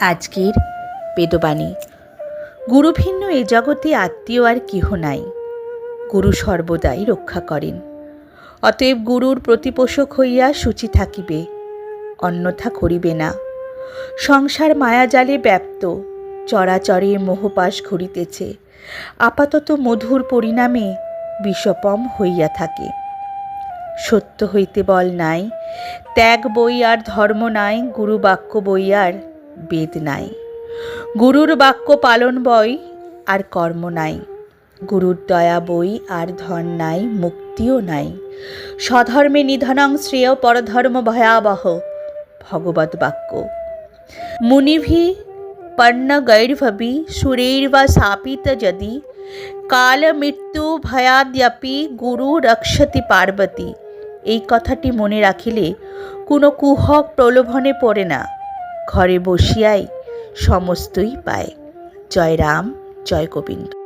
আজকের বেদবাণী। গুরুভিন্ন এ জগতে আত্মীয় আর কেহ নাই। গুরু সর্বদাই রক্ষা করেন। অতএব গুরুর প্রতিপোষক হইয়া সূচি থাকিবে, অন্যথা করিবে না। সংসার মায়াজালে ব্যাপ্ত, চরাচরে মোহপাশ ঘুরিতেছে। আপাতত মধুর পরিণামে বিষপম হইয়া থাকে। সত্য হইতে বল নাই, ত্যাগ বই আর ধর্ম নাই গুরু বাক্য বই আর বেদ নাই। গুরুর বাক্য পালন বই আর কর্ম নাই। গুরুর দয়া বই আর ধন নাই, মুক্তিও নাই। স্বধর্মে নিধনং শ্রেয় পরধর্ম ভয়াবহ, ভগবত বাক্য। মুনিভি পর্ণ গৈর্ভবি সুরের্বা শাপিত যদি কাল মৃত্যু ভয়াদ্যপি গুরু রক্ষতি পার্বতী। এই কথাটি মনে রাখিলে কোনো কুহক প্রলোভনে পড়ে না। ঘরে বসিয়াই সমস্তই পায়। জয় রাম জয় গোবিন্দ